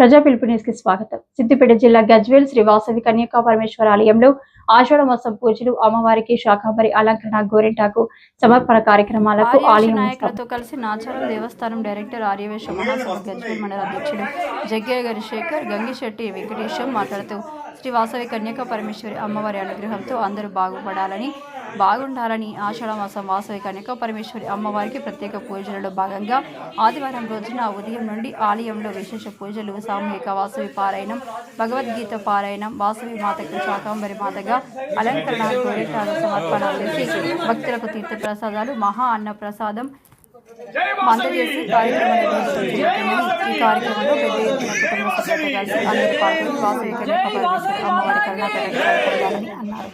ప్రజా పిలుపు న్యూస్కి స్వాగతం. సిద్దిపేట జిల్లా గజ్వేల్ శ్రీ వాసవి కన్యకా పరమేశ్వర ఆలయంలో ఆషాఢ మాసం పూజలు అమ్మవారికి శాకాంబరి అలంకరణ గోరింటాకు సమర్పణ కార్యక్రమాలకు ఆలయం నాయకులతో కలిసి నాచారం దేవస్థానం డైరెక్టర్ ఆర్యవేశ మహాసభ గజ్వేల్ మండల అధ్యక్షుడు జగ్గయ్య గారి శేఖర్ గంగిశెట్టి వెంకటేశం మాట్లాడుతూ శ్రీ వాసవి కన్యక పరమేశ్వరి అమ్మవారి అనుగ్రహంతో అందరూ బాగుపడాలని బాగుండాలని ఆషాఢ మాసం వాసవి కన్యక పరమేశ్వరి అమ్మవారికి ప్రత్యేక పూజలలో భాగంగా ఆదివారం రోజున ఉదయం నుండి ఆలయంలో విశేష పూజలు సామూహిక వాసవి పారాయణం భగవద్గీత పారాయణం వాసవి మాతకు శాకాంబరి మాతగా అలంకరణ గోరిటాలు సమర్పణ చేసి భక్తులకు తీర్థ ప్రసాదాలు మహా అన్న ప్రసాదం మంత్రి చేసి కార్యక్రమాన్ని కార్యక్రమంలో పెద్ద ఎత్తున కుటుంబ కలిసి అనేక పార్టీలు వాసవికరణ అమ్మవారి కన్నా పెరగాలని అన్నారు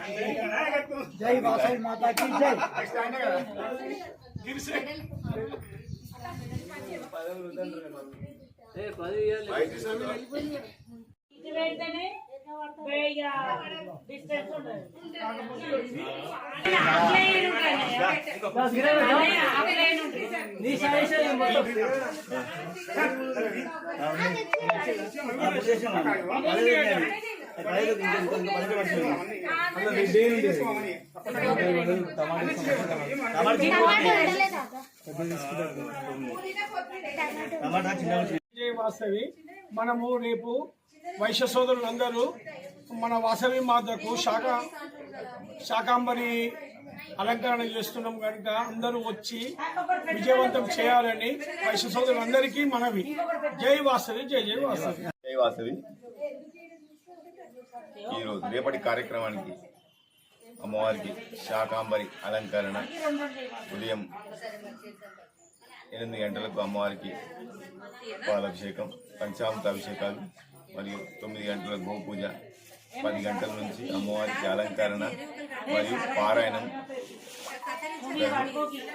జై వాసవి మాతా కీ జై ఇటు వెళ్తేనే డిస్టెన్స్ ఉండదు వాసవి మనము రేపు వైశ్య సోదరులందరూ మన వాసవి మాతకు శాఖ శాకాంబరి అలంకరణ చేస్తున్నాం కనుక అందరూ వచ్చి విజయవంతం చేయాలని వైశ్య సోదరులందరికీ మనవి. జై వాసవి జై జై వాసవి. జై వాసవి. ఈరోజు రేపటి కార్యక్రమానికి అమ్మవారికి శాకాంబరి అలంకరణ ఉదయం ఎనిమిది గంటలకు అమ్మవారికి పాలాభిషేకం పంచామృత అభిషేకాలు మరియు తొమ్మిది గంటలకు గోపూజ పది గంటల నుంచి అమ్మవారికి అలంకరణ మరియు పారాయణం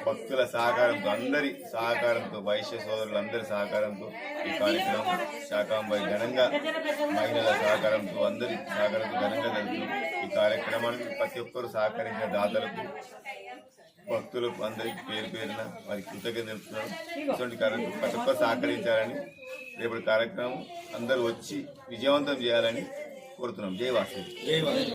భక్తుల సహకారంతో అందరి సహకారంతో వైశ్య సోదరులందరి సహకారంతో ఈ కార్యక్రమం శాకాంబరి ఘనంగా మహిళల సహకారంతో అందరి సహకారంతో ఘనంగా జరుగుతుంది ఈ కార్యక్రమానికి ప్రతి ఒక్కరు సహకరించిన దాతలకు భక్తులకు అందరికి పేరు పేరున వారి కృతజ్ఞత తెలుపుతున్నాను. ఇటువంటి కార్యక్రమం ప్రతి ఒక్కరు సహకరించాలని రేపటి కార్యక్రమం అందరూ వచ్చి విజయవంతం చేయాలని కోరుతున్నాం. జై వాసవి